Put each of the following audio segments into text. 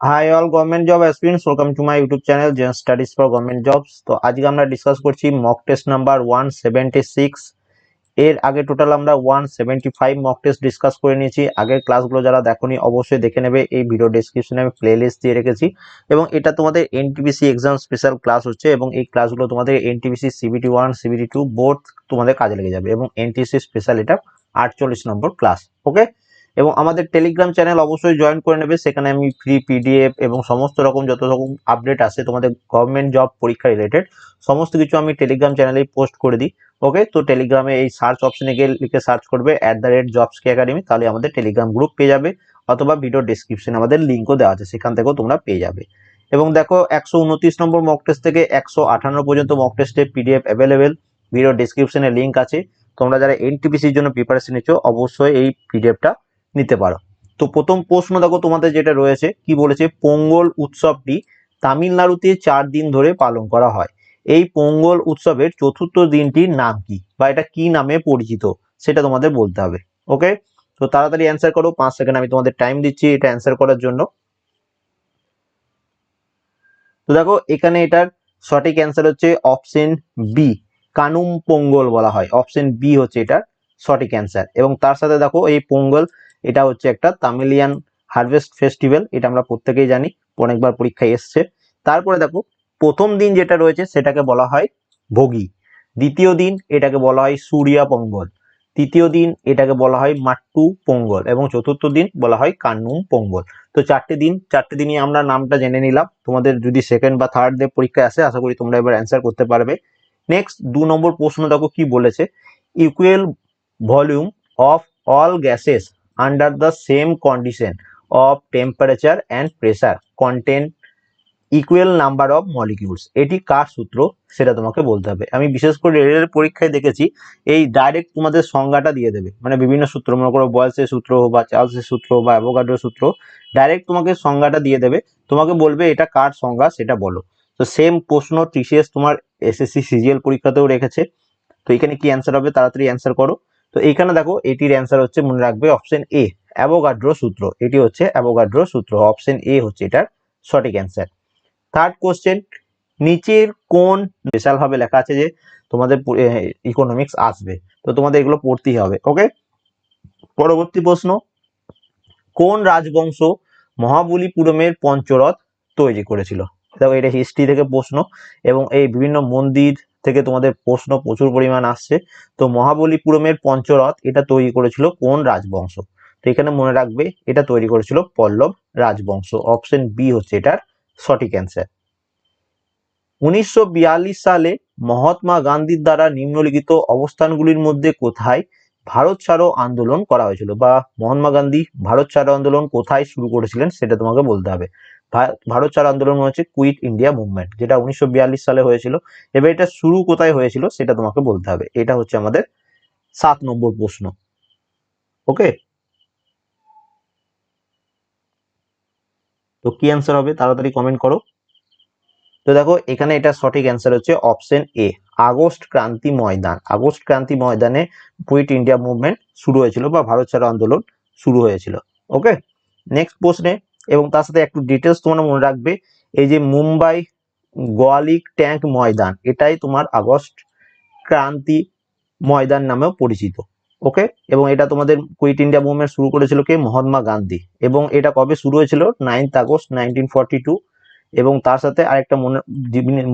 Hi all government job aspirants welcome to my YouTube channel Gen Studies for government jobs তো আজকে আমরা discuss করছি mock test number one seventy six এর আগে total আমরা one seventy five mock test discuss করে নিয়েছি। আগের ক্লাসগুলো যারা দেখোনি, অবশ্যই দেখে নেবে। এই ভিডিও ডিসক্রিপশনে আমি প্লে লিস্ট দিয়ে রেখেছি। এবং এটা তোমাদের এনটিপিসি এক্সাম স্পেশাল ক্লাস হচ্ছে এবং এই ক্লাসগুলো তোমাদের NTPC CBT one CBT two board তোমাদের কাজে লেগে যাবে। এবং এনটিসি স্পেশাল এটা আটচল্লিশ নম্বর ক্লাস ওকে এবং আমাদের টেলিগ্রাম চ্যানেল অবশ্যই জয়েন করে নেবে। সেখানে আমি ফ্রি পিডিএফ এবং সমস্ত রকম যত রকম আপডেট আছে, তোমাদের গভর্নমেন্ট জব পরীক্ষা রিলেটেড সমস্ত কিছু আমি টেলিগ্রাম চ্যানেলেই পোস্ট করে দিই। ওকে তো টেলিগ্রামে এই সার্চ অপশনে গিয়ে লিখে সার্চ করবে অ্যাট দ্য রেট জবস কে একাডেমি তাহলে আমাদের টেলিগ্রাম গ্রুপ পেয়ে যাবে। অথবা ভিডিও ডিসক্রিপশনে আমাদের লিঙ্কও দেওয়া আছে, সেখান থেকেও তোমরা পেয়ে যাবে। এবং দেখো, একশো উনত্রিশ নম্বর মক টেস্ট থেকে একশো আঠান্ন পর্যন্ত মক টেস্টের পিডিএফ অ্যাভেলেবেল ভিডিও ডিসক্রিপশনে লিঙ্ক আছে। তোমরা যারা এনটিপিসির জন্য প্রিপারেশন নিচ্ছ, অবশ্যই এই পিডিএফটা নিতে পারো। তো প্রথম প্রশ্ন দেখো তোমাদের যেটা রয়েছে, কি বলেছে? পোঙ্গল উৎসবটি তামিলনাড়ুতে চার দিন ধরে পালন করা হয়। এই পোঙ্গল উৎসবের চতুর্থ দিনটির নাম কি? বা এটা কি নামে পরিচিত? সেটা তোমাদের বলতে হবে। ওকে? তো তাড়াতাড়ি অ্যান্সার করো, পাঁচ সেকেন্ড আমি তোমাদের টাইম দিচ্ছি এটা অ্যান্সার করার জন্য। তো দেখো, এখানে এটার সঠিক অ্যান্সার হচ্ছে অপশন বি কানুম পোঙ্গল বলা হয়। অপশন বি হচ্ছে এটার সঠিক অ্যান্সার এবং তার সাথে দেখো, এই পোঙ্গল এটা হচ্ছে একটা তামিলিয়ান হারভেস্ট ফেস্টিভ্যাল, এটা আমরা প্রত্যেকেই জানি, অনেকবার পরীক্ষায় এসছে। তারপরে দেখো, প্রথম দিন যেটা রয়েছে সেটাকে বলা হয় ভোগী, দ্বিতীয় দিন এটাকে বলা হয় সূর্যা পঙ্গল, তৃতীয় দিন এটাকে বলা হয় মাট্টু পঙ্গল, এবং চতুর্থ দিন বলা হয় কান্নুম পঙ্গল। তো চারটে দিন, চারটে দিনই আমরা নামটা জেনে নিলাম। তোমাদের যদি সেকেন্ড বা থার্ড ডে পরীক্ষায় আসে, আশা করি তোমরা এবার অ্যান্সার করতে পারবে। নেক্সট দু নম্বর প্রশ্ন দেখো কি বলেছে equal volume of all gases under the same condition of temperature and pressure contain equal number of molecules. এটি কার সূত্র? সেটা তোমাকে বলতে হবে। আমি বিশেষ করে রেলের পরীক্ষায় দেখেছি, এই ডাইরেক্ট তোমাদের সংজ্ঞাটা দিয়ে দেবে। মানে বিভিন্ন সূত্র, মনে করো বয়সের সূত্র বা চার্লসের সূত্র বা অ্যাভোগাড্রোর সূত্র ডাইরেক্ট তোমাকে সংজ্ঞাটা দিয়ে দেবে। তোমাকে বলবে এটা কার সংজ্ঞা সেটা বলো। তো সেম প্রশ্ন টিসিএস তোমার এসএসসি সিজিএল পরীক্ষাতেও রেখেছে। তো এখানে কি অ্যান্সার হবে? তাড়াতাড়ি অ্যান্সার করো। তো এইখানে দেখো, এটির অ্যান্সার হচ্ছে মনে রাখবে অপশন এ অ্যাভোগাড্রো সূত্র। এটি হচ্ছে অ্যাভোগাড্রো সূত্র অপশন এ হচ্ছে এটার সঠিক অ্যান্সার থার্ড কোশ্চেন নিচের কোন স্পেশাল ভাবে লেখা আছে যে তোমাদের ইকোনমিক্স আসবে। তো তোমাদের এগুলো পড়তেই হবে ওকে পরবর্তী প্রশ্ন, কোন রাজবংশ মহাবলীপুরমের পঞ্চরথ তৈরি করেছিল? দেখো, এটা হিস্ট্রি থেকে প্রশ্ন এবং এই বিভিন্ন মন্দির থেকে তোমাদের প্রশ্ন প্রচুর পরিমাণ আসছে। তো মহাবলীপুরমের পঞ্চরথ এটা তৈরি করেছিল কোন রাজবংশ? তো এখানে মনে রাখবে এটা তৈরি করেছিল পল্লব রাজবংশ। অপশন বি হচ্ছে এটার সঠিক অ্যান্সার উনিশশো বিয়াল্লিশ সালে মহাত্মা গান্ধীর দ্বারা নিম্নলিখিত অবস্থানগুলির মধ্যে কোথায় ভারত ছাড়ো আন্দোলন করা হয়েছিল বা মহাত্মা গান্ধী ভারত ছাড়ো আন্দোলন কোথায় শুরু করেছিলেন সেটা তোমাকে বলতে হবে। ভারত ছাড়ো আন্দোলন হচ্ছে কুইট ইন্ডিয়া মুভমেন্ট, যেটা উনিশশো বিয়াল্লিশ সালে হয়েছিল। এবার এটা শুরু কোথায় হয়েছিল সেটা তোমাকে বলতে হবে। এটা হচ্ছে আমাদের সাত নম্বর প্রশ্ন। ওকে? তো কি অ্যান্সার হবে? তাড়াতাড়ি কমেন্ট করো। তো দেখো, এখানে এটা সঠিক অ্যান্সার হচ্ছে option A August Kranti Maidan. August Kranti ময়দানে কুইট ইন্ডিয়া মুভমেন্ট শুরু হয়েছিল বা ভারত ছাড়ো আন্দোলন শুরু হয়েছিল। ওকে? নেক্সট প্রশ্নে এবং তার সাথে একটু ডিটেলস তোমরা মনে রাখবে, এই যে মুম্বাই গোয়ালিক ট্যাঙ্ক ময়দান, এটাই তোমার আগস্ট ক্রান্তি ময়দান নামেও পরিচিত ওকে এবং এটা তোমাদের কুইট ইন্ডিয়া মুভমেন্ট শুরু করেছিল কে? মহাত্মা গান্ধী, এবং এটা কবে শুরু হয়েছিল? নাইনথ আগস্ট নাইনটিন এবং তার সাথে আরেকটা মনে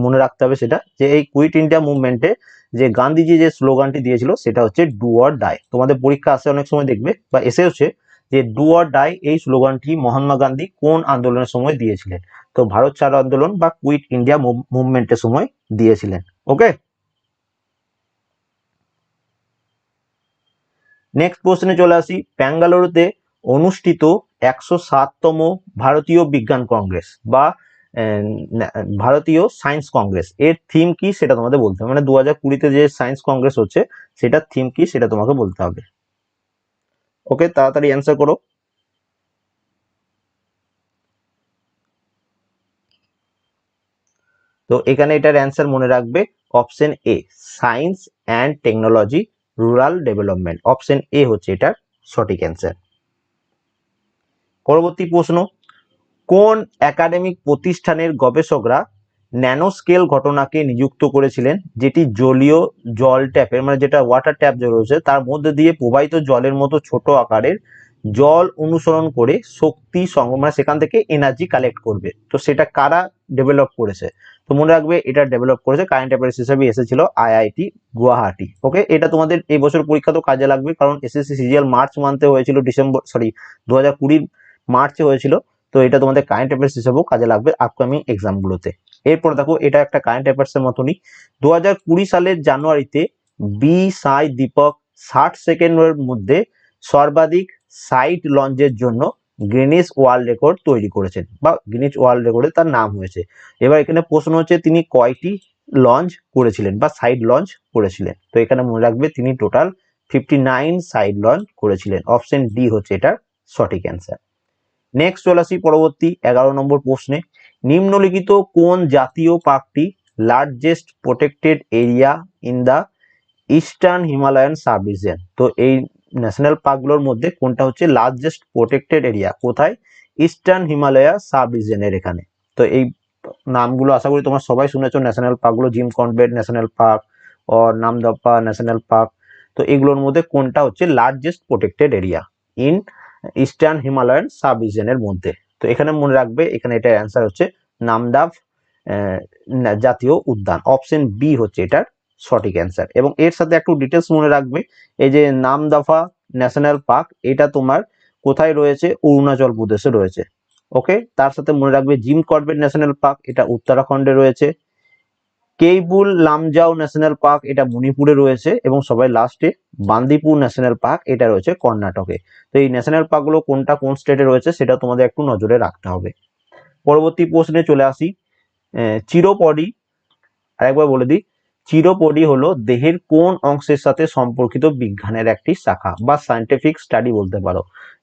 মনে রাখতে হবে সেটা, যে এই কুইট ইন্ডিয়া মুভমেন্টে যে গান্ধীজি যে স্লোগানটি দিয়েছিল, সেটা হচ্ছে ডু অর ডাই তোমাদের পরীক্ষা আসে অনেক সময় দেখবে, বা এসে হচ্ছে যে ডু অর ডাই এই স্লোগানটি মহাত্মা গান্ধী কোন আন্দোলনের সময় দিয়েছিলেন? তো ভারত ছাড়ো আন্দোলন বা কুইট ইন্ডিয়া মুভমেন্টের সময় দিয়েছিলেন ওকে নেক্সট প্রশ্নে চলে আসি, ব্যাঙ্গালুরুতে অনুষ্ঠিত একশো সাততম ভারতীয় বিজ্ঞান কংগ্রেস বা ভারতীয় সায়েন্স কংগ্রেস। এর থিম কি সেটা তোমাদের বলতে হবে। মানে দু হাজার কুড়িতে যে সায়েন্স কংগ্রেস হচ্ছে, সেটার থিম কি সেটা তোমাকে বলতে হবে। ওকে, তাড়াতাড়ি অ্যান্সার করো। তো এখানে এটার অ্যান্সার মনে রাখবে option A science and technology rural development option A হচ্ছে এটার সঠিক অ্যান্সার পরবর্তী প্রশ্ন, কোন একাডেমিক প্রতিষ্ঠানের গবেষকরা ন্যানোস্কেল ঘটনাকে নিযুক্ত করেছিলেন, যেটি জলীয় জল ট্যাপের মানে যেটা ওয়াটার ট্যাপ রয়েছে, তার মধ্যে দিয়ে প্রবাহিত জলের মতো ছোট আকারের জল অনুসরণ করে শক্তি মানে সেখান থেকে এনার্জি কালেক্ট করবে। তো সেটা কারা ডেভেলপ করেছে? তো মনে রাখবে এটা ডেভেলপ করেছে কারেন্ট অ্যাফেয়ার্স হিসেবে এসেছিল আইআইটি গুয়াহাটি। ওকে এটা তোমাদের এই বছর পরীক্ষা তো কাজে লাগবে, কারণ এসএসসি সিজিএল মার্চ মান্থে হয়েছিল ডিসেম্বর সরি দু হাজার কুড়ির মার্চে হয়েছিল। তো এটা তোমাদের কারেন্ট অ্যাফেয়ার্স হিসেবেও কাজে লাগবে আপকামিং এক্সামগুলোতে এরপর দেখো, এটা একটা কারেন্ট অ্যাফেয়ার্সের মতনই। দু হাজার কুড়ি সালের জানুয়ারিতে বি সাই দীপক ষাট সেকেন্ডের মধ্যে সর্বাধিক সাইট লঞ্চের জন্য গ্রিনিস ওয়ার্ল্ড রেকর্ড তৈরি করেছেন, বা গ্রিনিস ওয়ার্ল্ড রেকর্ডে তার নাম হয়েছে। এবার এখানে প্রশ্ন হচ্ছে, তিনি কয়টি লঞ্চ করেছিলেন, বা সাইড লঞ্চ করেছিলেন? তো এখানে মনে রাখবে, তিনি total fifty nine side launch করেছিলেন। অপশন ডি হচ্ছে এটার সঠিক অ্যান্সার নেক্সট চলে আসি পরবর্তী এগারো নম্বর প্রশ্নে। নিম্নলিখিত কোন জাতীয় পার্কটি largest protected area in the eastern Himalayan sub তো এই ন্যাশনাল পার্কগুলোর মধ্যে কোনটা হচ্ছে লার্জেস্ট প্রোটেক্টেড এরিয়া কোথায়? ইস্টার্ন হিমালয়া সাব রিজিয়নের এখানে। তো এই নামগুলো আশা করি তোমরা সবাই শুনেছো ন্যাশনাল পার্কগুলো জিম কনভেট ন্যাশনাল পার্ক ও নামদপ্পা ন্যাশনাল পার্ক তো এগুলোর মধ্যে কোনটা হচ্ছে largest protected area in eastern Himalayan sub রিজিয়নের মধ্যে? তো এখানে মনে রাখবে, এখানে এটার অ্যান্সার হচ্ছে নামদাভ জাতীয় উদ্যান। অপশন বি হচ্ছে এটার সঠিক অ্যান্সার এবং এর সাথে একটু ডিটেলস মনে রাখবে, এই যে নামদাফা ন্যাশনাল পার্ক এটা তোমার কোথায় রয়েছে? অরুণাচল প্রদেশে রয়েছে। ওকে তার সাথে মনে রাখবে, জিম করবেট ন্যাশনাল পার্ক এটা উত্তরাখণ্ডে রয়েছে। কেইবুল লামজাও ন্যাশনাল পার্ক এটা মণিপুরে রয়েছে এবং সবাই লাস্টে বান্দিপুর ন্যাশনাল পার্ক এটা রয়েছে কর্ণাটকে। তো এই ন্যাশনাল পার্কগুলো কোনটা কোন স্টেটে রয়েছে সেটা তোমাদের একটু নজরে রাখতে হবে। পরবর্তী প্রশ্নে চলে আসি। চিরপডি, আরেকবার বলে দিই, চিরপডি হলো দেহের কোন অংশের সাথে সম্পর্কিত বিজ্ঞানের একটি শাখা বা সায়েন্টিফিক স্টাডি বলতে পারো।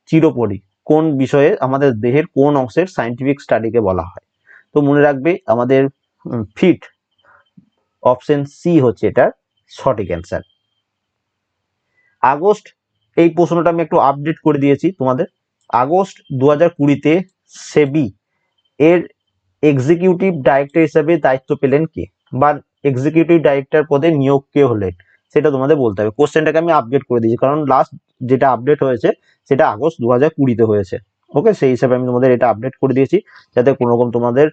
চিরপডি, কোন বিষয়ে আমাদের দেহের কোন অংশের সায়েন্টিফিক স্টাডিকে বলা হয়? তো মনে রাখবে আমাদের ফিট অপশন সি হচ্ছে এটার সঠিক অ্যান্সার আগস্ট, এই প্রশ্নটা আমি একটু আপডেট করে দিয়েছি তোমাদের। আগস্ট দু হাজার কুড়িতে সেবি এর এক্সিকিউটিভ ডাইরেক্টর হিসেবে দায়িত্ব পেলেন কে? বা এক্সিকিউটিভ ডাইরেক্টর পদে নিয়োগ কে হলেন? সেটা তোমাদের বলতে হবে। কোশ্চেনটাকে আমি আপডেট করে দিয়েছি, কারণ লাস্ট যেটা আপডেট হয়েছে, সেটা আগস্ট দু হাজার কুড়িতে হয়েছে। ওকে সেই হিসাবে আমি তোমাদের এটা আপডেট করে দিয়েছি, যাতে কোনো রকম তোমাদের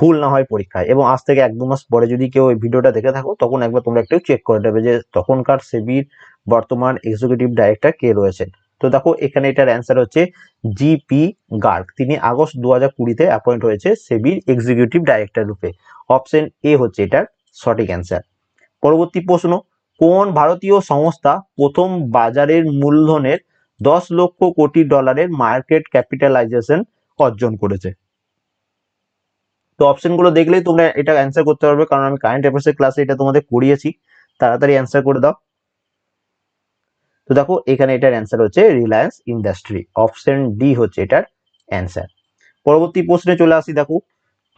ভুল না হয় পরীক্ষায়। এবং আজ থেকে এক দু মাস পরে যদি কেউ এই ভিডিওটা দেখে থাকো, তখন একবার তোমরা একটু চেক করে নেবে যে তখনকার সেবির বর্তমান এক্সিকিউটিভ ডাইরেক্টর কে রয়েছেন। তো দেখো, এখানে এটার অ্যান্সার হচ্ছে জিপি গার্গ তিনি আগস্ট দু হাজার কুড়িতে অ্যাপয়েন্ট হয়েছে সেবির এক্সিকিউটিভ ডাইরেক্টর রূপে। অপশন এ হচ্ছে এটার সঠিক অ্যান্সার পরবর্তী প্রশ্ন, কোন ভারতীয় সংস্থা প্রথম বাজারের মূলধনের দশ লক্ষ কোটি ডলারের মার্কেট ক্যাপিটালাইজেশন অর্জন করেছে? তো অপশনগুলো দেখলেই তোমরা এটা অ্যান্সার করতে পারবে, কারণ আমি কারেন্ট অ্যাফেয়ার্সের ক্লাসে এটা তোমাদের করিয়েছি। তাড়াতাড়ি অ্যান্সার করে দাও। তো দেখো, এখানে এটার অ্যান্সার হচ্ছে রিলায়েন্স ইন্ডাস্ট্রি অপশন ডি হচ্ছে এটার অ্যান্সার পরবর্তী প্রশ্নে চলে আসি, দেখো।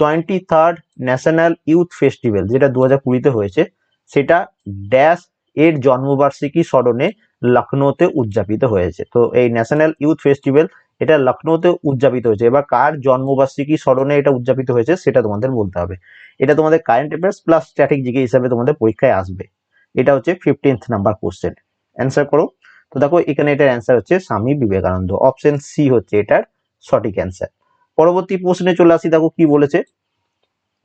Twenty third national youth festival যেটা দু হাজার কুড়িতে হয়েছে, সেটা ড্যাশ এর জন্মবার্ষিকী স্মরণে লখনৌতে উদযাপিত হয়েছে। তো এই ন্যাশনাল ইউথ ফেস্টিভ্যাল এটা লখনৌতে উদযাপিত হয়েছে। এবার কার জন্মবার্ষিকী স্মরণে এটা উদযাপিত হয়েছে সেটা তোমাদের বলতে হবে। এটা তোমাদের current affairs plus static GK হিসাবে তোমাদের পরীক্ষায় আসবে। এটা হচ্ছে ফিফটিন্থ নাম্বার কোশ্চেন অ্যান্সার করো। তো দেখো, এখানে এটার অ্যান্সার হচ্ছে স্বামী বিবেকানন্দ। অপশন সি হচ্ছে এটার সঠিক অ্যান্সার পরবর্তী প্রশ্নে চলে আসি। দেখো কি বলেছে?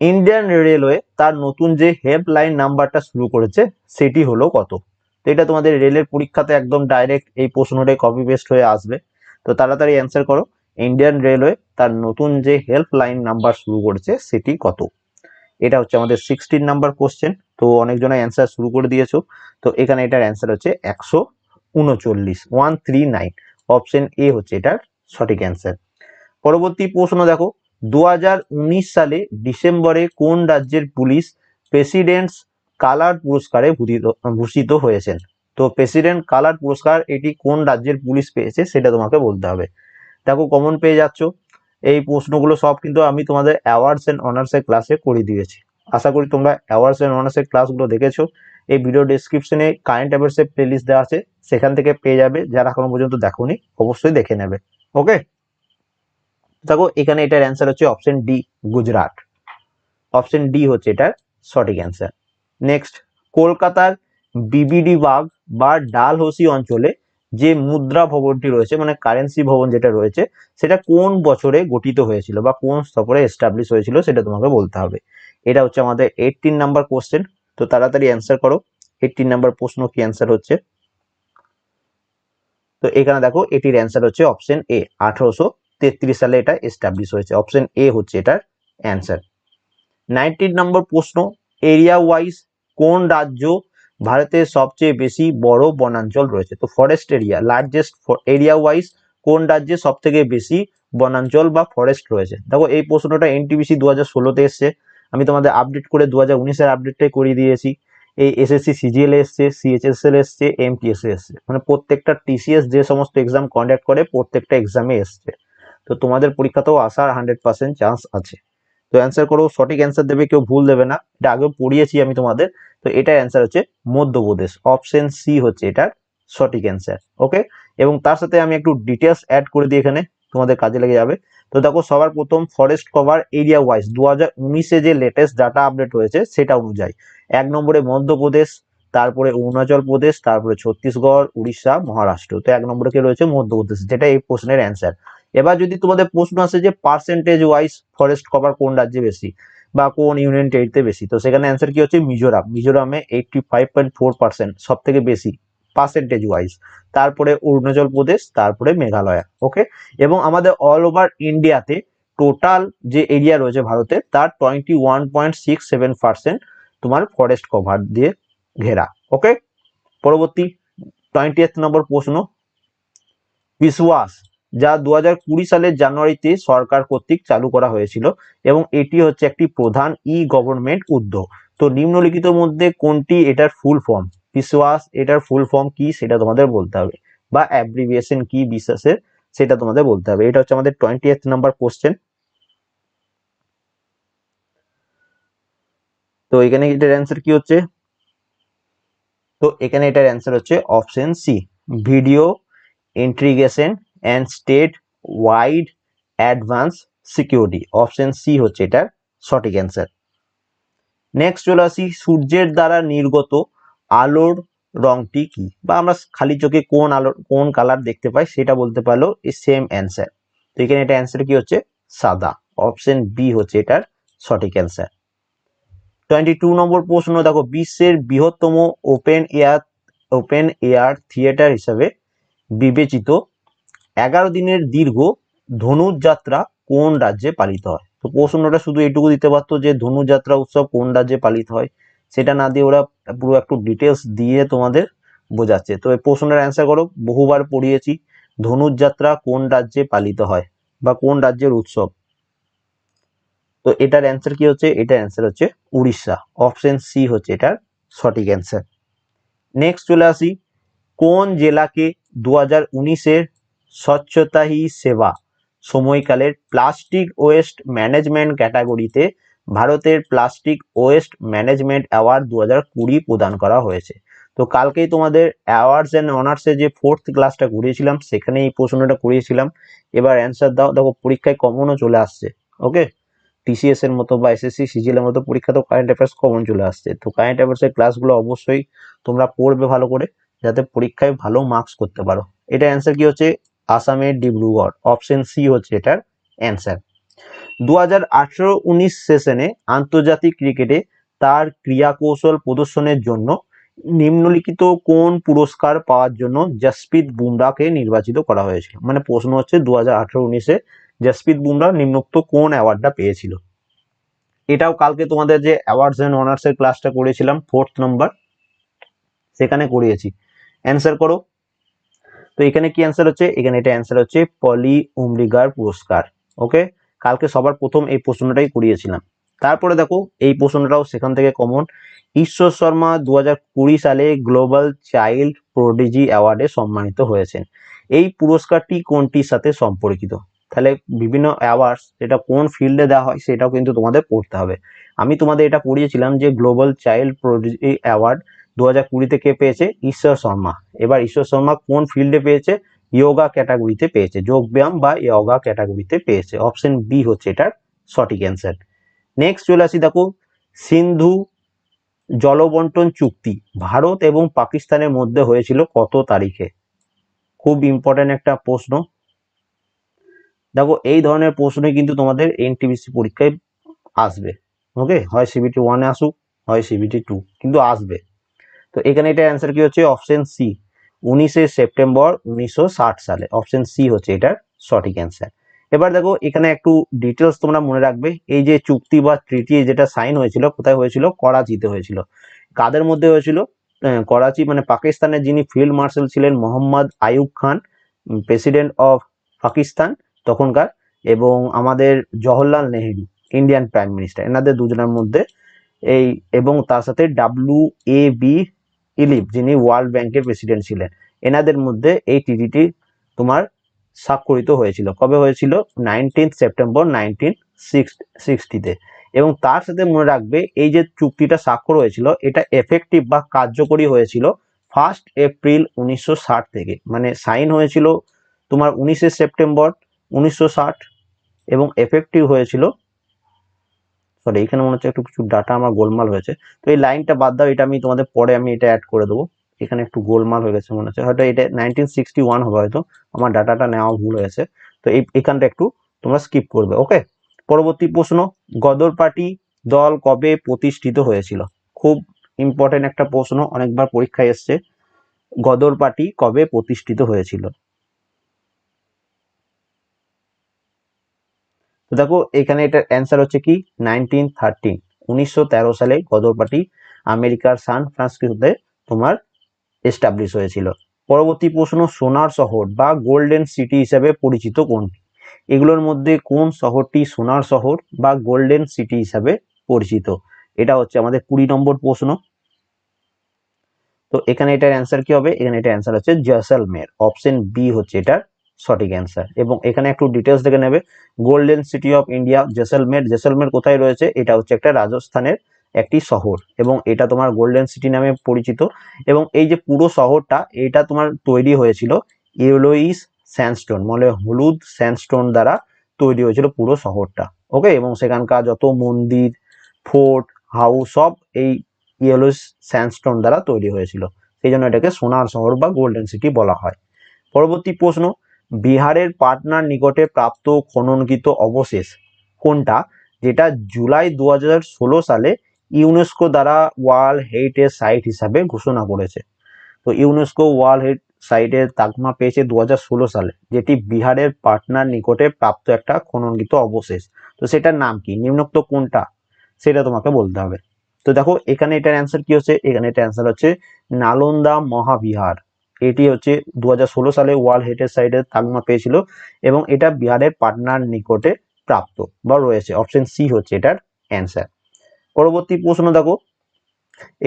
ইন্ডিয়ান রেলওয়ে তার নতুন যে হেল্পলাইন নাম্বারটা শুরু করেছে, সেটি হলো কত? তো এটা তোমাদের রেলের পরীক্ষাতে একদম ডাইরেক্ট এই প্রশ্নটাই কপি পেস্ট হয়ে আসবে। তো তাড়াতাড়ি অ্যান্সার করো। ইন্ডিয়ান রেলওয়ে তার নতুন যে হেল্পলাইন নাম্বার শুরু করেছে, সেটি কত? এটা হচ্ছে আমাদের সিক্সটিন নাম্বার কোশ্চেন তো অনেকজনে অ্যান্সার শুরু করে দিয়েছ। তো এখানে এটার অ্যান্সার হচ্ছে একশো উনচল্লিশ one three nine option A হচ্ছে এটার সঠিক অ্যান্সার পরবর্তী প্রশ্ন দেখো দু হাজার উনিশ সালে ডিসেম্বরে কোন রাজ্যের পুলিশ প্রেসিডেন্টস কালার পুরস্কারে ভূষিত ভূষিত হয়েছেন? তো প্রেসিডেন্ট কালার পুরস্কার এটি কোন রাজ্যের পুলিশ পেয়েছে সেটা তোমাকে বলতে হবে। দেখো কমন পেয়ে যাচ্ছ। এই প্রশ্নগুলো সব কিন্তু আমি তোমাদের অ্যাওয়ার্ডস অ্যান্ড অনার্সের ক্লাসে করে দিয়েছি। আশা করি তোমরা অ্যাওয়ার্ডস অ্যান্ড অনার্সের ক্লাসগুলো দেখেছ। এই ভিডিও ডেসক্রিপশনে কারেন্ট অ্যাফেয়ার্সের প্লেলিস্ট দেওয়া আছে। সেখান থেকে পেয়ে যাবে। যারা এখনও পর্যন্ত দেখোনি, অবশ্যই দেখে নেবে। ওকে দেখো, এখানে এটার অ্যান্সার হচ্ছে option D Gujarat option D হচ্ছে এটার সঠিক অ্যান্সার নেক্সট কলকাতার বিবিডি বাগ বা ডালহৌসি অঞ্চলে যে মুদ্রা ভবনটি রয়েছে মানে কারেন্সি ভবন যেটা রয়েছে, সেটা কোন বছরে গঠিত হয়েছিল বা কোন স্তরে এস্টাবলিশ হয়েছিল সেটা তোমাকে বলতে হবে। এটা হচ্ছে আমাদের এইটিন নাম্বার কোশ্চেন তো তাড়াতাড়ি অ্যান্সার করো। এইটিন নাম্বার প্রশ্ন কি অ্যান্সার হচ্ছে? তো এখানে দেখো, এটির অ্যান্সার হচ্ছে অপশন এ আঠারোশো তেত্রিশ সালে এটা এস্টাবলিশ হয়েছে। অপশন এ হচ্ছে এটার অ্যান্সার নাইনটিন নম্বর প্রশ্ন এরিয়া ওয়াইজ কোন রাজ্য ভারতের সবচেয়ে বেশি বড় বনাঞ্চল রয়েছে। তো forest area largest area wise কোন রাজ্যে সব থেকে বেশি বনাঞ্চল বা ফরেস্ট রয়েছে? দেখো, এই প্রশ্নটা এনটিবিসি দু হাজার ষোলোতে এসছে। আমি তোমাদের আপডেট করে দু হাজার উনিশের আপডেটটাই করিয়ে দিয়েছি। এই এসএসসি সিজিএল এসছে সিএইচএসএল এসছে এমটিএসএ এসছে। মানে প্রত্যেকটা টিসিএস যে সমস্ত এক্সাম কন্ডাক্ট করে, প্রত্যেকটা এক্সামে এসছে। তো তোমাদের পরীক্ষাতেও আসার হান্ড্রেড পার্সেন্ট চান্স আছে। তো অ্যান্সার করো, সঠিক অ্যান্সার দেবে, কেউ ভুল দেবে না। এটা আগেও পড়িয়েছি আমি তোমাদের। তো এটার অ্যান্সার হচ্ছে মধ্যপ্রদেশ। অপশন সি হচ্ছে এটার সঠিক অ্যান্সার ওকে এবং তার সাথে আমি একটু ডিটেলস অ্যাড করে দিই এখানে, তোমাদের কাজে লেগে যাবে। তো দেখো, সবার প্রথম ফরেস্ট কভার এরিয়া ওয়াইজ দু হাজার উনিশে যে লেটেস্ট ডাটা আপডেট হয়েছে, সেটা অনুযায়ী। এক নম্বরে মধ্যপ্রদেশ, তারপরে অরুণাচল প্রদেশ, তারপরে ছত্তিশগড়, উড়িষ্যা, মহারাষ্ট্র। তো এক নম্বরে কে রয়েছে? মধ্যপ্রদেশ। যেটা এই প্রশ্নের অ্যান্সার এবার যদি তোমাদের প্রশ্ন আসে যে পার্সেন্টেজ ওয়াইজ ফরেস্ট কভার কোন রাজ্যে বেশি বা কোন ইউনিয়ন টেরিতে বেশি। তো সেখানে অ্যান্সার কি হচ্ছে? Mizoram. মিজোরামে eighty five point four percent সব থেকে বেশি পার্সেন্টেজ ওয়াইজ তারপরে অরুণাচল প্রদেশ, তারপরে মেঘালয়া। ওকে? এবং আমাদের অল ওভার ইন্ডিয়াতে টোটাল যে এরিয়া রয়েছে ভারতের তার twenty one point six seven percent তোমার ফরেস্ট কভার দিয়ে ঘেরা। ওকে? পরবর্তী টোয়েন্টি নম্বর প্রশ্ন। বিশ্বাস যা দু হাজার কুড়ি সালের জানুয়ারিতে সরকার কর্তৃক চালু করা হয়েছিল এবং এটি হচ্ছে একটি প্রধান ই গভর্নমেন্ট উদ্যোগ। তো নিম্নলিখিত মধ্যে কোনটি এটার ফুল ফর্ম বিশ্বাস, এটার ফুল ফর্ম কি সেটা তোমাদের বলতে হবে। বা অ্যাব্রিভিয়েশন কি বিশ্বাসের সেটা তোমাদের বলতে হবে। এটা হচ্ছে আমাদের টোয়েন্টি এইথ নাম্বার কোশ্চেন তো এখানে এটার অ্যান্সার কি হচ্ছে? তো এখানে এটার অ্যান্সার হচ্ছে option C video integration and state wide advance security option C হচ্ছে এটার সঠিক অ্যান্সার নেক্সট চলে আসি, সূর্যের দ্বারা নির্গত আলোর রংটি কি? বা আমরা খালি চোখে কোন আলো, কোন কালার দেখতে পাই সেটা বলতে পারল সেম অ্যান্সার তো এখানে এটা অ্যান্সার কি হচ্ছে? সাদা। অপশন বি হচ্ছে এটার সঠিক অ্যান্সার টোয়েন্টি টু নম্বর প্রশ্ন, দেখো, বিশ্বের বৃহত্তম open air open air theatre হিসাবে বিবেচিত এগারো দিনের দীর্ঘ ধনুযাত্রা কোন রাজ্যে পালিত হয়? তো প্রশ্নটা শুধু এটুকু দিতে পারতো যে ধনুযাত্রা উৎসব কোন রাজ্যে পালিত হয়, সেটা না দিয়ে ওরা পুরো একটু ডিটেলস দিয়ে তোমাদের বোঝাচ্ছে। তো এই প্রশ্নের অ্যান্সার করো, বহুবার পড়িয়েছি ধনুযাত্রা কোন রাজ্যে পালিত হয় বা কোন রাজ্যের উৎসব? তো এটার অ্যান্সার কি হচ্ছে? এটার অ্যান্সার হচ্ছে উড়িষ্যা। অপশন সি হচ্ছে এটার সঠিক অ্যান্সার নেক্সট চলে আসি, কোন জেলাকে দু হাজার উনিশের স্বচ্ছতা হি সেবা। সময়কালের প্লাস্টিক ওয়েস্ট ম্যানেজমেন্ট ক্যাটাগরিতে ভারতের প্লাস্টিক ওয়েস্ট ম্যানেজমেন্ট অ্যাওয়ার্ড দু হাজার কুড়ি প্রদান করা হয়েছে। তো কালকেই তোমাদের অ্যাওয়ার্ডস অ্যান্ড অনার্সের যে ফোর্থ ক্লাসটা করিয়েছিলাম সেখানে এই প্রশ্নটা করিয়েছিলাম। এবার অ্যান্সার দাও। দেখো, পরীক্ষায় কমনও চলে আসছে ওকে টিসিএস এর মতো বা এসএসসি সিজিএল এর মতো পরীক্ষা তো কারেন্ট অ্যাফেয়ার্স কমন চলে আসছে। তো কারেন্ট অ্যাফেয়ার্সের ক্লাসগুলো অবশ্যই তোমরা পড়বে ভালো করে, যাতে পরীক্ষায় ভালো মার্কস করতে পারো। এটা অ্যান্সার কি হচ্ছে? আসামের ডিব্রুগড় অপশন সি হচ্ছে এটার অ্যান্সার। দু হাজার আঠেরো উনিশ সেশনে আন্তর্জাতিক ক্রিকেটে তার ক্রিয়া কৌশল প্রদর্শনের জন্য নিম্নলিখিত কোন পুরস্কার পাওয়ার জন্য জসপ্রীত বুমরাকে নির্বাচিত করা হয়েছিল? মানে প্রশ্ন হচ্ছে দু হাজার আঠেরো উনিশে বুমরা নিম্নোক্ত কোন অ্যাওয়ার্ডটা পেয়েছিল? এটাও কালকে তোমাদের যে অ্যাওয়ার্ডস অ্যান্ড অনার্সের ক্লাসটা করেছিলাম ফোর্থ নম্বর সেখানে করিয়েছি। অ্যান্সার করো। তো এখানে কি অ্যান্সার হচ্ছে? এখানে এটা অ্যান্সার হচ্ছে পলি উমরিগার পুরস্কার ওকে কালকে সবার প্রথম এই প্রশ্নটাই করিয়েছিলাম। তারপরে দেখো, এই প্রশ্নটাও সেখান থেকে কমন ঈশ্বর শর্মা দু সালে গ্লোবাল চাইল্ড প্রোডিজি অ্যাওয়ার্ডে সম্মানিত হয়েছেন। এই পুরস্কারটি কোনটির সাথে সম্পর্কিত? তাহলে বিভিন্ন অ্যাওয়ার্ডস যেটা কোন ফিল্ডে দেওয়া হয় সেটাও কিন্তু তোমাদের পড়তে হবে। আমি তোমাদের এটা পড়িয়েছিলাম যে গ্লোবাল চাইল্ড প্রোডিজি অ্যাওয়ার্ড দু হাজার কুড়িতে কে পেয়েছে? ঈশ্বর শর্মা। এবার ঈশ্বর শর্মা কোন ফিল্ডে পেয়েছে? ইয়োগা ক্যাটাগরিতে পেয়েছে। যোগব্যায়াম বা ইয়োগা ক্যাটাগরিতে পেয়েছে। অপশন বি হচ্ছে এটার সঠিক অ্যান্সার নেক্সট চলে আসি, দেখো, সিন্ধু জলবন্টন চুক্তি। ভারত এবং পাকিস্তানের মধ্যে হয়েছিল কত তারিখে? খুব ইম্পর্টেন্ট একটা প্রশ্ন। দেখো, এই ধরনের প্রশ্নই কিন্তু তোমাদের এনটিবিসি পরীক্ষায় আসবে। ওকে হয় সিবিটি ওয়ানে আসুক, হয় সিবিটি টু কিন্তু আসবে। তো এখানে এটা অ্যান্সার কি হচ্ছে? অপশন সি উনিশে সেপ্টেম্বর উনিশশো ষাট সালে। অপশন সি হচ্ছে এটার সঠিক অ্যান্সার এবার দেখো, এখানে একটু ডিটেলস তোমরা মনে রাখবে। এই যে চুক্তি বা ট্রিটি যেটা সাইন হয়েছিল, কোথায় হয়েছিল? করাচিতে হয়েছিল। কাদের মধ্যে হয়েছিল? করাচি মানে পাকিস্তানের যিনি ফিল্ড মার্শাল ছিলেন, মোহাম্মদ আইয়ুব খান প্রেসিডেন্ট অফ পাকিস্তান তখনকার, এবং আমাদের Jawaharlal Nehru Indian prime minister এনাদের দুজনের মধ্যে এই, এবং তার সাথে ডাব্লিউ এ বি ইলিপ, যিনি ওয়ার্ল্ড ব্যাংকের প্রেসিডেন্ট ছিলেন। এনাদের মধ্যে এই টিটিটি তোমার স্বাক্ষরিত হয়েছিল। কবে হয়েছিল? নাইনটিন সেপ্টেম্বর নাইনটিন সিক্সটিতে। এবং তার সাথে মনে রাখবে, এই যে চুক্তিটা স্বাক্ষর হয়েছিল, এটা এফেক্টিভ বা কার্যকরী হয়েছিল ফার্স্ট এপ্রিল উনিশশো ষাট থেকে। মানে সাইন হয়েছিল তোমার উনিশে সেপ্টেম্বর উনিশশো ষাট এবং এফেক্টিভ হয়েছিল সরি এখানে মনে হচ্ছে একটু কিছু ডাটা আমার গোলমাল হয়েছে। তো এই লাইনটা বাদ দাও, এটা আমি তোমাদের পরে আমি এটা অ্যাড করে দেবো। এখানে একটু গোলমাল হয়ে গেছে মনে হচ্ছে। হয়তো এটা নাইনটিন সিক্সটি ওয়ান হবে হয়তো, আমার ডাটাটা নেওয়া ভুল হয়েছে। তো এই, এখানটা একটু তোমরা স্কিপ করবে ওকে পরবর্তী প্রশ্ন, গদর পার্টি দল কবে প্রতিষ্ঠিত হয়েছিল? খুব ইম্পর্টেন্ট একটা প্রশ্ন, অনেকবার পরীক্ষায় এসছে। গদর পার্টি কবে প্রতিষ্ঠিত হয়েছিল? তো দেখো, এখানে এটার অ্যান্সার হচ্ছে কি? নাইনটিন থার্টিন উনিশশো তেরো সালে গদর পার্টি আমেরিকার সান ফ্রান্সিসকোতে তোমার এস্টাবলিশ হয়েছিল। পরবর্তী প্রশ্ন, সোনার শহর বা গোল্ডেন সিটি হিসাবে পরিচিত কোনটি? এগুলোর মধ্যে কোন শহরটি সোনার শহর বা গোল্ডেন সিটি হিসাবে পরিচিত? এটা হচ্ছে আমাদের কুড়ি নম্বর প্রশ্ন। তো এখানে এটার অ্যান্সার কি হবে? এখানে এটার অ্যান্সার হচ্ছে জয়সলমের অপশন বি হচ্ছে এটার সঠিক অ্যান্সার এবং এখানে একটু ডিটেলস দেখে নেবে। Golden city of India Jaisalmer Jaisalmer কোথায় রয়েছে? এটা হচ্ছে একটা রাজস্থানের একটি শহর। এবং এটা তোমার গোল্ডেন সিটি নামে পরিচিত। এবং এই যে পুরো শহরটা, এটা তোমার তৈরি হয়েছিল ইউলোইস স্যান্ডস্টোন মানে হলুদ স্যান্ডস্টোন দ্বারা তৈরি হয়েছিল পুরো শহরটা। ওকে এবং সেখানকার যত মন্দির ফোর্ট হাউস সব এই ইয়েলোইস স্যান্ডস্টোন দ্বারা তৈরি হয়েছিল। সেই জন্য এটাকে সোনার শহর বা গোল্ডেন সিটি বলা হয়। পরবর্তী প্রশ্ন বিহারের পাটনার নিকটে প্রাপ্ত খননকৃত অবশেষ কোনটা? যেটা জুলাই দু হাজার ষোলো সালে ইউনেস্কো দ্বারা ওয়ার্ল্ড হেরিটেজ সাইট হিসাবে ঘোষণা করেছে। তো ইউনেস্কো ওয়ার্ল্ড হেড সাইটের তাকমা পেয়েছে দু হাজার ষোলো সালে, যেটি বিহারের পাটনার নিকটে প্রাপ্ত একটা খননকৃত অবশেষ। তো সেটার নাম কি? নিম্নোক্ত কোনটা? সেটা তোমাকে বলতে হবে। তো দেখো, এখানে এটার অ্যান্সার কি হচ্ছে? এখানে এটার অ্যান্সার হচ্ছে নালন্দা মহাবিহার। এটি হচ্ছে দু হাজার ষোলো সালে ওয়ার্ল্ড হেরিটেজ সাইটের তাকমা পেয়েছিল এবং এটা বিহারের পাটনার নিকটে প্রাপ্ত বা রয়েছে। অপশন সি হচ্ছে এটার অ্যান্সার। পরবর্তী প্রশ্ন দেখো।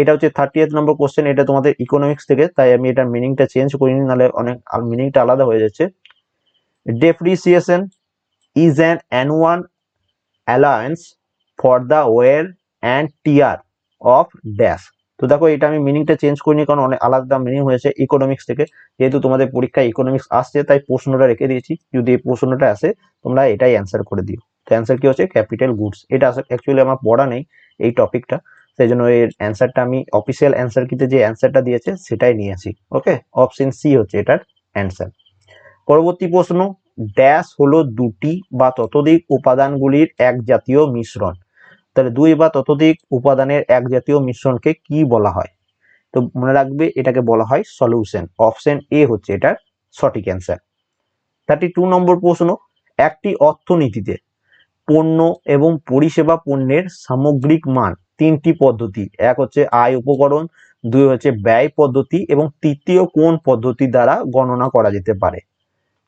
এটা হচ্ছে থার্টি নম্বর কোশ্চেন এটা তোমাদের ইকোনমিক্স থেকে, তাই আমি এটার মিনিংটা চেঞ্জ করিনি, নাহলে অনেক মিনিংটা আলাদা হয়ে যাচ্ছে। Depreciation is an annual allowance for the wear and tear of dash তো দেখো, এটা আমি মিনিংটা চেঞ্জ করিনি কারণ অনেক আলাদা মিনিং হয়েছে ইকোনমিক্স থেকে। যেহেতু তোমাদের পরীক্ষায় ইকোনমিক্স আসছে, তাই প্রশ্নটা রেখে দিয়েছি। যদি এই প্রশ্নটা আসে, তোমরা এটাই অ্যান্সার করে দিও। তো অ্যান্সার কি হচ্ছে? ক্যাপিটাল গুডস এটা অ্যাকচুয়ালি আমার পড়া নেই এই টপিকটা সেই জন্য এর অ্যান্সারটা আমি অফিসিয়াল অ্যান্সার কিতে যে অ্যান্সারটা দিয়েছে, সেটাই নিয়েছি ওকে অপশন সি হচ্ছে এটার অ্যান্সার পরবর্তী প্রশ্ন ড্যাশ হলো দুটি বা ততোধিক উপাদানগুলির এক জাতীয় মিশ্রণ। তাহলে দুই বা ততোধিক উপাদানের এক জাতীয় মিশ্রণকে কি বলা হয়? তো মনে রাখবে এটাকে বলা হয় সলিউশন অপশন এ হচ্ছে এটার সঠিক অ্যান্সার থার্টি টু নম্বর প্রশ্ন, একটি অর্থনীতিতে পণ্য এবং পরিষেবা পণ্যের সামগ্রিক মান তিনটি পদ্ধতি, এক হচ্ছে আয় উপকরণ, দুই হচ্ছে ব্যয় পদ্ধতি এবং তৃতীয় কোন পদ্ধতি দ্বারা গণনা করা যেতে পারে?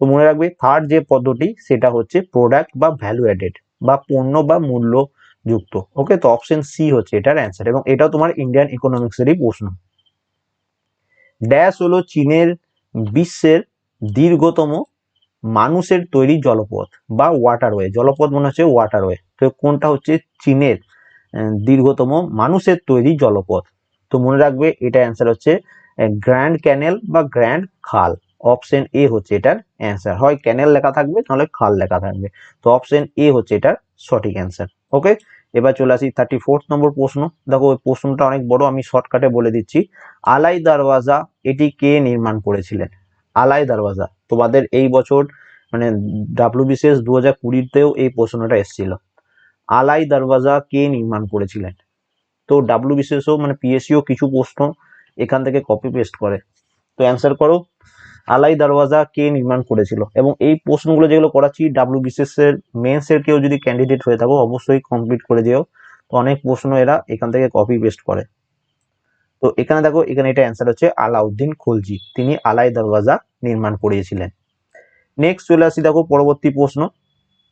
তো মনে রাখবে থার্ড যে পদ্ধতি, সেটা হচ্ছে প্রোডাক্ট বা ভ্যালু অ্যাডেড বা পণ্য বা মূল্য যুক্ত। ওকে তো অপশন সি হচ্ছে এটার অ্যান্সার এবং এটাও তোমার ইন্ডিয়ান ইকোনমিক্সেরই প্রশ্ন। ড্যাশ হলো চীনের বিশ্বের দীর্ঘতম মানুষের তৈরি জলপথ বা ওয়াটারওয়ে জলপথ মনে হচ্ছে ওয়াটারওয়ে তো কোনটা হচ্ছে? চীনের দীর্ঘতম মানুষের তৈরি জলপথ। তো মনে রাখবে, এটা অ্যান্সার হচ্ছে গ্র্যান্ড ক্যানেল বা গ্র্যান্ড খাল অপশন এ হচ্ছে এটার অ্যান্সার হয় ক্যানেল লেখা থাকবে, নাহলে খাল লেখা থাকবে। তো অপশন এ হচ্ছে এটার সঠিক অ্যান্সার ওকে এবার চলে আসি থার্টি ফোর্থ নম্বর প্রশ্ন। দেখো, ওই প্রশ্নটা অনেক বড়, আমি শর্টকাটে বলে দিচ্ছি। আলাই দরওয়াজা এটি কে নির্মাণ করেছিলেন? আলাই দরওয়াজা। তোমাদের এই বছর মানে ডাব্লিউবিসিএস দু হাজার কুড়িতেও এই প্রশ্নটা এসেছিল। আলাই দরওয়াজা কে নির্মাণ করেছিলেন? তো ডাব্লিউবিসিএসও মানে পিএসসিও কিছু প্রশ্ন এখান থেকে কপি পেস্ট করে। তো অ্যান্সার করো। আলাই দরওয়াজা কে নির্মাণ করেছিল? এবং এই প্রশ্নগুলো যেগুলো করাচ্ছি ডাব্লিউবিসিএস এর মেন্স এর কেউ যদি ক্যান্ডিডেট হয়ে থাকো, অবশ্যই কমপ্লিট করে দিও তো অনেক প্রশ্ন এরা এখান থেকে কপি পেস্ট করে। তো এখানে দেখো, এখানে এটা অ্যান্সার হচ্ছে আলাউদ্দিন খলজি। তিনি আলাই দরওয়াজা নির্মাণ করিয়েছিলেন। নেক্সট চলে আসি দেখো, পরবর্তী প্রশ্ন।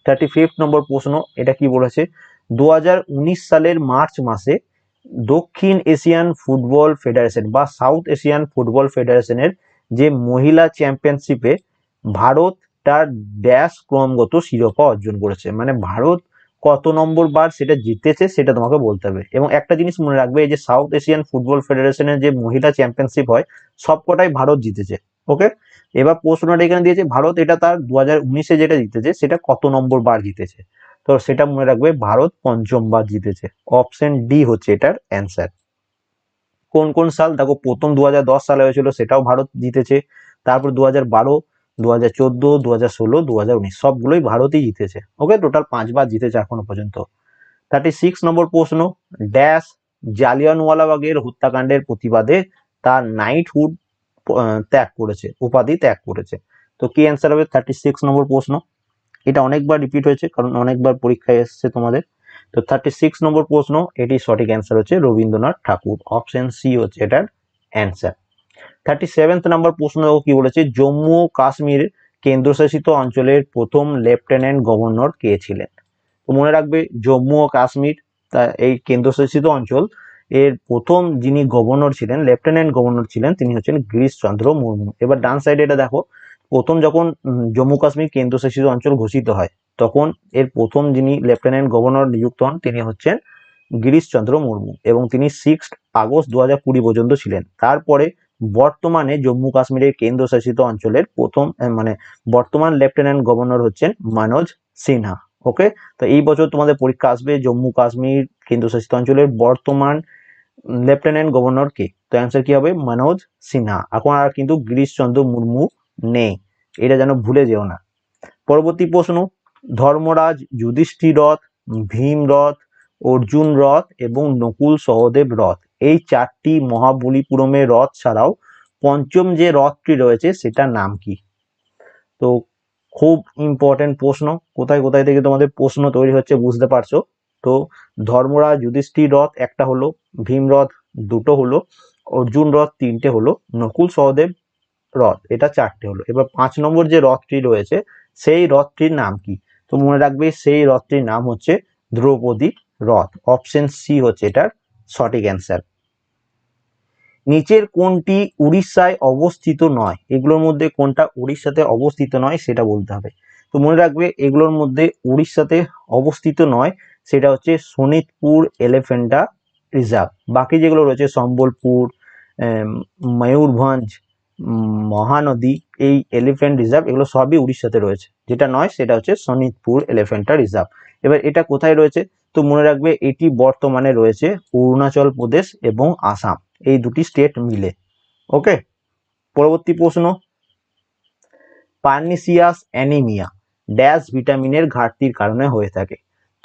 থার্টি ফিফথ নম্বর প্রশ্ন, এটা কি বলেছে? দু উনিশ সালের মার্চ মাসে দক্ষিণ এশিয়ান ফুটবল ফেডারেশন বা সাউথ এশিয়ান ফুটবল ফেডারেশনের যে মহিলা চ্যাম্পিয়নশিপে ভারত তার ড্যাশ ক্রমগত শিরোপা অর্জন করেছে। মানে ভারত কত নম্বর বার সেটা জিতেছে সেটা তোমাকে বলতে হবে। এবং একটা জিনিস মনে রাখবে, এই যে সাউথ এশিয়ান ফুটবল ফেডারেশনের যে মহিলা চ্যাম্পিয়নশিপ হয়, সবকটাই ভারত জিতেছে। ওকে এবার প্রশ্নটা এখানে দিয়েছে, ভারত এটা তার দু হাজার উনিশে যেটা জিতেছে, সেটা কত নম্বর বার জিতেছে? তো সেটা মনে রাখবে, ভারত পঞ্চমবার জিতেছে। অপশন ডি হচ্ছে এটার অ্যান্সার কোন কোন সাল? দেখো, প্রথম দু হাজার দশ সালে হয়েছিল, সেটাও ভারত জিতেছে। তারপর দু হাজার বারো দু হাজার চোদ্দ দু হাজার ষোলো দু হাজার উনিশ, সবগুলোই ভারতই জিতেছে। ওকে, টোটাল পাঁচবার জিতেছে এখনও পর্যন্ত। থার্টি সিক্স নম্বর প্রশ্ন, ড্যাশ জালিয়ানওয়ালাবাগের হত্যাকাণ্ডের প্রতিবাদে তার নাইটহুড ত্যাগ করেছে, উপাধি ত্যাগ করেছে। তো কি অ্যান্সার হবে? থার্টি সিক্স নম্বর প্রশ্ন। এটা অনেকবার রিপিট হয়েছে, কারণ অনেকবার পরীক্ষায় এসছে তোমাদের। তো থার্টি সিক্স নম্বর প্রশ্ন, এটি সঠিক অ্যান্সার হচ্ছে রবীন্দ্রনাথ ঠাকুর। অপশন সি হচ্ছে এটার অ্যান্সার থার্টি সেভেন্থ নম্বর প্রশ্ন কি বলেছে, জম্মু ও কাশ্মীর কেন্দ্রশাসিত অঞ্চলের প্রথম লেফটেন্যান্ট গভর্নর কে ছিলেন? তো মনে রাখবে, জম্মু ও কাশ্মীর, তা এই কেন্দ্রশাসিত অঞ্চল, এর প্রথম যিনি গভর্নর ছিলেন লেফটেন্যান্ট গভর্নর ছিলেন, তিনি হচ্ছেন গিরিশচন্দ্র মুর্মু। এবার ডান সাইডে এটা দেখো, প্রথম যখন জম্মু কাশ্মীর কেন্দ্রশাসিত অঞ্চল ঘোষিত হয় তখন এর প্রথম যিনি লেফটেন্যান্ট গভর্নর নিযুক্ত হন, তিনি হচ্ছেন গিরিশচন্দ্র মুর্মু এবং তিনি সিক্স আগস্ট দু হাজার কুড়ি পর্যন্ত ছিলেন। তারপরে বর্তমানে জম্মু কাশ্মীরের কেন্দ্রশাসিত অঞ্চলের প্রথম মানে বর্তমান লেফটেন্যান্ট গভর্নর হচ্ছেন মানোজ সিনহা। ওকে? তো এই বছর তোমাদের পরীক্ষা আসবে জম্মু কাশ্মীর কেন্দ্রশাসিত অঞ্চলের বর্তমান লেফটেন্যান্ট গভর্নর কে? তো অ্যান্সার কি হবে? মনোজ সিনহা। এখন আর কিন্তু গিরিশচন্দ্র মুর্মু নেই। এটা যেন ভুলে যেও না। পরবর্তী প্রশ্ন। ধর্মরাজ যুধিষ্ঠির রথ, ভীম রথ, অর্জুন রথ এবং নকুল সহদেব রথ। এই চারটি মহাবলীপুরমের রথ ছাড়াও পঞ্চম যে রথটি রয়েছে সেটার নাম কি? তো খুব ইম্পর্টেন্ট প্রশ্ন। কোথায় কোথায় থেকে তোমাদের প্রশ্ন তৈরি হচ্ছে বুঝতে পারছ? তো ধর্মরাজ যুধিষ্ঠির রথ একটা হলো, ভীম রথ দুটো হলো, অর্জুন রথ তিনটে হলো, নকুল সহদেব রথ এটা চারটে হলো। এবার পাঁচ নম্বর যে রথটি রয়েছে, সেই রথটির নাম কি? তো মনে রাখবে সেই রথটির নাম হচ্ছে দ্রৌপদী রথ। অপশন সি হচ্ছে এটার সঠিক অ্যান্সার নিচের কোনটি উড়িষ্যায় অবস্থিত নয়। এগুলোর মধ্যে কোনটা উড়িষ্যাতে অবস্থিত নয় সেটা বলতে হবে। তো মনে রাখবে এগুলোর মধ্যে উড়িষ্যাতে অবস্থিত নয়, সেটা হচ্ছে শোনিতপুর এলিফেন্টা রিজার্ভ বাকি যেগুলো রয়েছে, সম্বলপুর ময়ূরভঞ্জ মহানদী, এই এলিফ্যান্ট রিজার্ভ এগুলো সবই উড়িষ্যাতে রয়েছে। যেটা নয়, সেটা হচ্ছে শোনিতপুর এলিফ্যান্টা রিজার্ভ এবার এটা কোথায় রয়েছে? তো মনে রাখবে, এটি বর্তমানে রয়েছে অরুণাচল প্রদেশ এবং আসাম। এই দুটি স্টেট মিলে। ওকে পরবর্তী প্রশ্ন। পার্নিসিয়াস অ্যানিমিয়া ড্যাশ ভিটামিনের ঘাটতির কারণে হয়ে থাকে।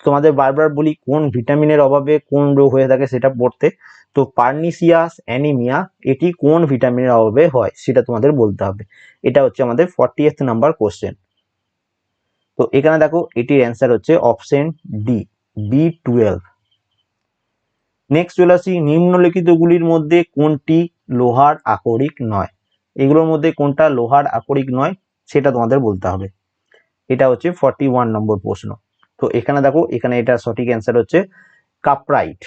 তোমাদের বারবার বলি, কোন ভিটামিনের অভাবে কোন রোগ হয়ে থাকে সেটা পড়তে। তো পার্নিসিয়াস অ্যানিমিয়া, এটি কোন ভিটামিনের অভাবে হয় সেটা তোমাদের বলতে হবে। এটা হচ্ছে আমাদের ফর্টি নাম্বার কোশ্চেন তো এখানে দেখো, এটির অ্যান্সার হচ্ছে option D B twelve next চলে আসি, নিম্নলিখিতগুলির মধ্যে কোনটি লোহার আকরিক নয়? এগুলোর মধ্যে কোনটা লোহার আকরিক নয় সেটা তোমাদের বলতে হবে। এটা হচ্ছে ফর্টি ওয়ান নম্বর প্রশ্ন। তো এখানে দেখো, এখানে এটা সঠিক অ্যান্সার হচ্ছে কাপ্রাইট।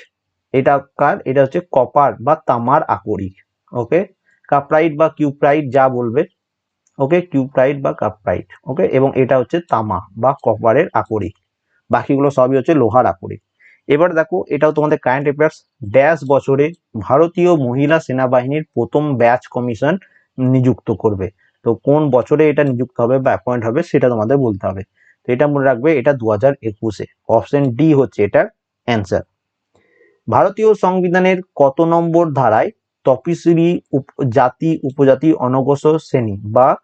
এটা কার? এটা হচ্ছে কপার বা তামার আকরিক ওকে কাপ্রাইট বা কিউপ্রাইট যা বলবে ওকে কিউপ্রাইট বা কাপ্রাইট ওকে এবং এটা হচ্ছে তামা বা কপারের আকরিক। বাকিগুলো সবই হচ্ছে লোহার আকরিক। এবার দেখো, এটাও তোমাদের কারেন্ট অ্যাফেয়ার্স ড্যাশ বছরে ভারতীয় মহিলা সেনাবাহিনীর প্রথম ব্যাচ কমিশন নিযুক্ত করবে। তো কোন বছরে এটা নিযুক্ত হবে বা অ্যাপয়েন্ট হবে, সেটা তোমাদের বলতে হবে। তো এটা মনে রাখবে, এটা দু হাজার একুশে। অপশন ডি হচ্ছে এটার অ্যান্সার ভারতীয় সংবিধানের কত নম্বর ধারায় তপশিলি উপ- জাতি, উপজাতি অনগ্রসর শ্রেণি বা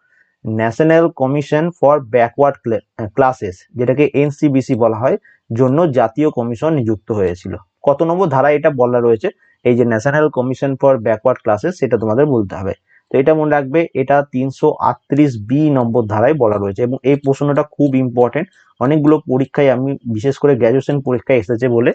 national commission for backward classes যেটাকে এনসিবিসি বলা হয়, জন্য জাতীয় কমিশন নিযুক্ত হয়েছিল। কত নম্বর ধারায় এটা বলা রয়েছে, এই যে national commission for backward classes সেটা তোমাদের বলতে হবে। তো এটা মনে রাখবে, এটা তিনশো আটত্রিশ বি নম্বর ধারায় বলা রয়েছে এবং এই প্রশ্নটা খুব ইম্পর্টেন্ট অনেকগুলো পরীক্ষায় আমি, বিশেষ করে গ্র্যাজুয়েশন পরীক্ষায় এসেছে বলে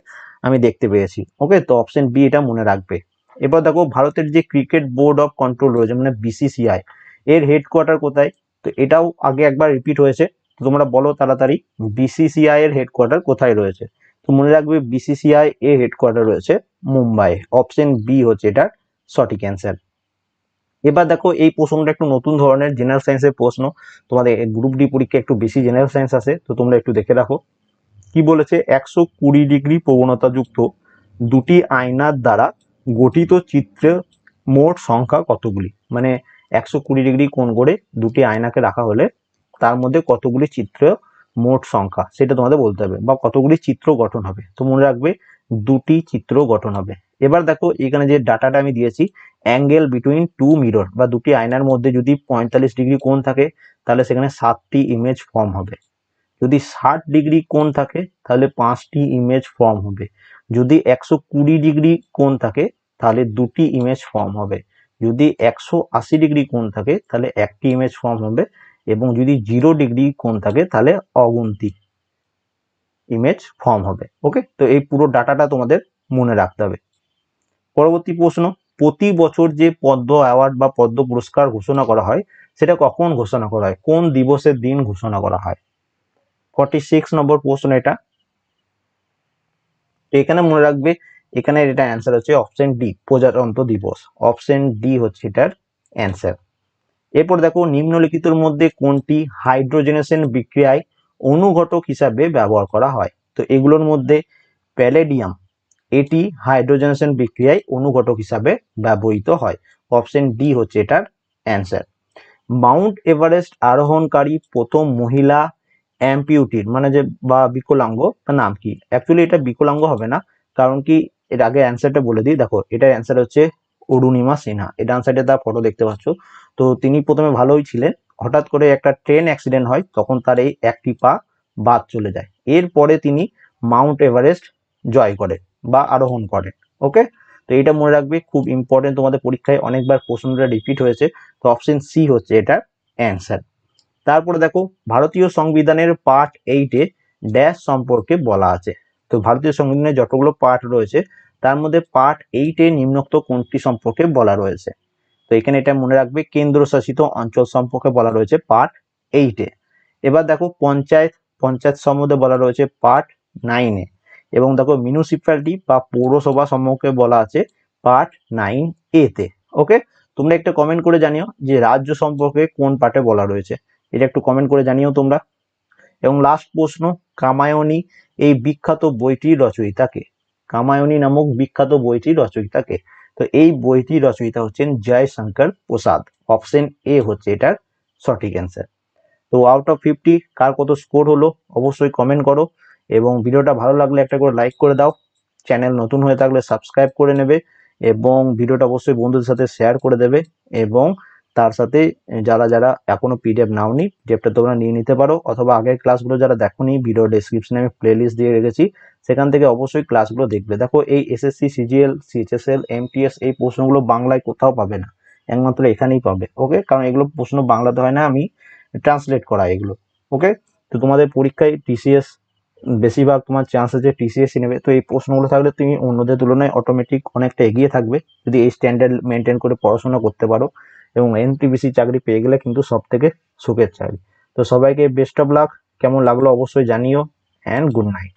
আমি দেখতে পেয়েছি। ওকে তো অপশন বি এটা মনে রাখবে। এবার দেখো, ভারতের যে ক্রিকেট বোর্ড অফ কন্ট্রোল রয়েছে মানে বিসিসিআই এর হেডকোয়ার্টার কোথায়? তো এটাও আগে একবার রিপিট হয়েছে। তোমরা বলো তাড়াতাড়ি বিসিসিআই এর হেডকোয়ার্টার কোথায় রয়েছে? তো মনে রাখবে বিসিসিআই এর হেডকোয়ার্টার রয়েছে মুম্বাই। অপশন বি হচ্ছে এটার সঠিক অ্যান্সার এবার দেখো এই প্রশ্নটা একটু নতুন ধরনের জেনারেল সায়েন্সের প্রশ্ন। তোমাদের গ্রুপ ডি পরীক্ষা একটু বেশি জেনারেল সায়েন্স আছে, তো তোমরা একটু দেখে রাখো। কি বলেছে? একশো কুড়ি ডিগ্রি প্রবণতাযুক্ত দুটি আয়নার দ্বারা গঠিত চিত্রের মোট সংখ্যা কতগুলি? মানে একশো কুড়ি ডিগ্রি কোণ করে দুটি আয়নাকে রাখা হলে তার মধ্যে কতগুলি চিত্র মোট সংখ্যা, সেটা তোমাদের বলতে হবে। বা কতগুলি চিত্র গঠন হবে। তো মনে রাখবে, দুটি চিত্র গঠন হবে। এবার দেখো এখানে যে ডাটাটা আমি দিয়েছি অ্যাঙ্গেল বিটুইন টু মিরর বা দুটি আয়নার মধ্যে যদি পঁয়তাল্লিশ ডিগ্রি কোণ থাকে, তাহলে সেখানে সাতটি ইমেজ ফর্ম হবে। যদি ষাট ডিগ্রি কোণ থাকে, তাহলে পাঁচটি ইমেজ ফর্ম হবে। যদি একশো কুড়ি ডিগ্রি কোণ থাকে, তাহলে দুটি ইমেজ ফর্ম হবে। যদি একশো আশি ডিগ্রি কোণ থাকে, তাহলে একটি ইমেজ ফর্ম হবে। এবং যদি জিরো ডিগ্রি কোণ থাকে, তাহলে অগুন্তি ইমেজ ফর্ম হবে। ওকে তো এই পুরো ডাটাটা তোমাদের মনে রাখতে হবে। পরবর্তী প্রশ্ন, প্রতি বছর যে পদ্ম অ্যাওয়ার্ড বা পদ্ম পুরস্কার ঘোষণা করা হয়, সেটা কখন ঘোষণা করা হয়? কোন দিবসের দিন ঘোষণা করা হয়? ফর্টি সিক্স নম্বর প্রশ্ন এটা। তো এখানে মনে রাখবে, এখানে এটা অ্যান্সার হচ্ছে অপশন ডি প্রজাতন্ত্র দিবস। অপশন ডি হচ্ছে এটার অ্যান্সার এরপর দেখো, নিম্নলিখিতর মধ্যে কোনটি হাইড্রোজেনেশন বিক্রিয়ায় অনুঘটক হিসাবে ব্যবহার করা হয়? তো এগুলোর মধ্যে প্যালেডিয়াম এটি হাইড্রোজেনেশন বিক্রিয়ায় অনুঘটক হিসাবে ব্যবহৃত হয়। অপশন ডি হচ্ছে এটার অ্যান্সার। মাউন্ট এভারেস্ট আরোহণকারী প্রথম মহিলা অ্যাম্পিউটির মানে যে বা বিকলাঙ্গ নাম কি? অ্যাকচুয়ালি এটা বিকলাঙ্গ হবে না, কারণ কি এর আগে অ্যান্সারটা বলে দিই। দেখো, এটার অ্যান্সার হচ্ছে অরুণিমা সিনহা। এটা অ্যান্সারটা তার ফটো দেখতে পাচ্ছ। তো তিনি প্রথমে ভালোই ছিলেন। হঠাৎ করে একটা ট্রেন অ্যাক্সিডেন্ট হয়, তখন তার এই একটি পা বাদ চলে যায়। এরপরে তিনি মাউন্ট এভারেস্ট জয় করেন বা আরোহণ করেন ওকে তো এটা মনে রাখবে, খুব ইম্পর্টেন্ট তোমাদের পরীক্ষায় অনেকবার প্রশ্নটা রিপিট হয়েছে, তো অপশন সি হচ্ছে এটার অ্যান্সার তারপরে দেখো, ভারতীয় সংবিধানের পার্ট এইটে ড্যাশ সম্পর্কে বলা আছে। তো ভারতীয় সংবিধানের যতগুলো পার্ট রয়েছে, তার মধ্যে পার্ট এইটে নিম্নোক্ত কোনটি সম্পর্কে বলা রয়েছে? তো এখানে এটা মনে রাখবে, কেন্দ্রশাসিত অঞ্চল সম্পর্কে বলা রয়েছে পার্ট এইটে এবার দেখো, পঞ্চায়েত পঞ্চায়েত সম্বন্ধে বলা রয়েছে পার্ট নাইনে এবং দেখো মিউনিসিপ্যালিটি বা পৌরসভা সম্পর্কে বলা আছে পার্ট নাইন এতে ওকে তোমরা একটা কমেন্ট করে জানিও যে রাজ্য সম্পর্কে কোন পার্টে বলা রয়েছে। এটা একটু কমেন্ট করে জানিও তোমরা। এবং লাস্ট প্রশ্ন, কামায়নী এই বিখ্যাত বইটির রচয়িতাকে? কামায়নী নামক বিখ্যাত বইটির রচয়িতাকে? তো এই বইটির রচয়িতা হচ্ছেন জয়শঙ্কর প্রসাদ। অপশন এ হচ্ছে এটার সঠিক অ্যান্সার তো আউট অফ ফিফটি কার কত স্কোর হলো? অবশ্যই কমেন্ট করো। এবং ভিডিওটা ভালো লাগলে একটা করে লাইক করে দাও। চ্যানেল নতুন হয়ে থাকলে সাবস্ক্রাইব করে নেবে এবং ভিডিওটা অবশ্যই বন্ধুদের সাথে শেয়ার করে দেবে এবং তার সাথে যারা যারা এখনও পিডিএফ নাওনি পিডিএফটা তোমরা নিয়ে নিতে পারো অথবা আগের ক্লাসগুলো যারা দেখোনি, ভিডিও ডেসক্রিপশনে আমি প্লেলিস্ট দিয়ে রেখেছি, সেখান থেকে অবশ্যই ক্লাসগুলো দেখবে। দেখো এই এসএসসি সিজিএল সিএচএসএল এমটিএস এই প্রশ্নগুলো বাংলায় কোথাও পাবে না, একমাত্র এখানেই পাবে ওকে কারণ এগুলো প্রশ্ন বাংলাতে হয় না, আমি ট্রান্সলেট করা এগুলো ওকে তো তোমাদের পরীক্ষায় টিসিএস বেশিরভাগ তোমার চান্স আছে টিসিএস নেবে তো এই প্রশ্নগুলো থাকলে তুমি অন্যদের তুলনায় অটোমেটিক অনেকটা এগিয়ে থাকবে, যদি এই স্ট্যান্ডার্ড মেনটেন করে পড়াশোনা করতে পারো। এবং এনটিবিসি চাকরি পেয়ে গেলে কিন্তু সব থেকে সুখের চাকরি। তো সবাইকে বেস্ট অফ লাক কেমন লাগল অবশ্যই জানিও অ্যান্ড গুড নাইট